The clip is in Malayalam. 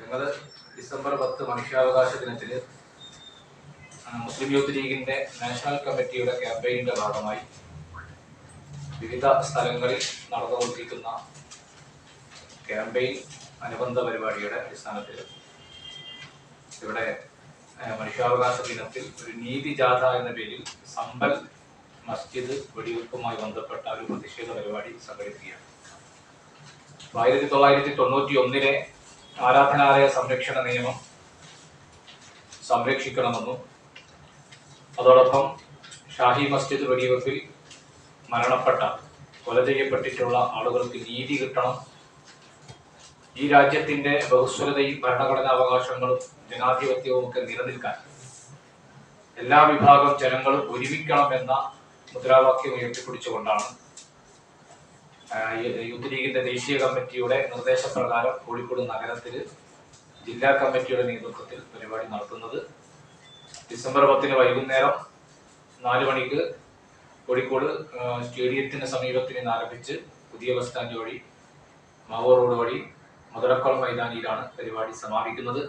ഞങ്ങൾ ഡിസംബർ പത്ത് മനുഷ്യാവകാശ ദിനത്തിൽ മുസ്ലിം യൂത്ത് ലീഗിന്റെ നാഷണൽ കമ്മിറ്റിയുടെ ക്യാമ്പയിനിന്റെ ഭാഗമായി വിവിധ സ്ഥലങ്ങളിൽ നടന്നുകൊണ്ടിരിക്കുന്ന ക്യാമ്പയിൻ അനുബന്ധ പരിപാടിയുടെ അടിസ്ഥാനത്തിൽ ഇവിടെ മനുഷ്യാവകാശ ദിനത്തിൽ ഒരു നീതി ജാഥ എന്ന പേരിൽ സമ്പൽ മസ്ജിദ് വെടിവെപ്പുമായി ബന്ധപ്പെട്ട ഒരു പ്രതിഷേധ പരിപാടി സംഘടിപ്പിക്കുകയാണ്. ആയിരത്തി തൊള്ളായിരത്തി തൊണ്ണൂറ്റി ഒന്നിലെ ആരാധനാലയ സംരക്ഷണ നിയമം സംരക്ഷിക്കണമെന്നും അതോടൊപ്പം ഷാഹി മസ്ജിദ് വെടിവെപ്പിൽ മരണപ്പെട്ട കൊല ചെയ്യപ്പെട്ടിട്ടുള്ള ആളുകൾക്ക് നീതി കിട്ടണം. ഈ രാജ്യത്തിന്റെ ബഹുസ്വരതയും ഭരണഘടനാ അവകാശങ്ങളും ജനാധിപത്യവും ഒക്കെ നിലനിൽക്കാൻ എല്ലാ വിഭാഗം ജനങ്ങളും ഒരുമിക്കണം എന്ന മുദ്രാവാക്യം ഉയർത്തിപ്പിടിച്ചുകൊണ്ടാണ് യൂത്ത് ലീഗിന്റെ ദേശീയ കമ്മിറ്റിയുടെ നിർദ്ദേശപ്രകാരം കോഴിക്കോട് നഗരത്തിൽ ജില്ലാ കമ്മിറ്റിയുടെ നേതൃത്വത്തിൽ പരിപാടി നടത്തുന്നത്. ഡിസംബർ പത്തിന് വൈകുന്നേരം നാല് മണിക്ക് കോഴിക്കോട് സ്റ്റേഡിയത്തിന് സമീപത്തിൽ നിന്ന് ആരംഭിച്ച് പുതിയ ബസ് സ്റ്റാൻഡ് വഴി മാവൂർ റോഡ് വഴി മുതലക്കുളം മൈതാനിയിലാണ് പരിപാടി സമാപിക്കുന്നത്.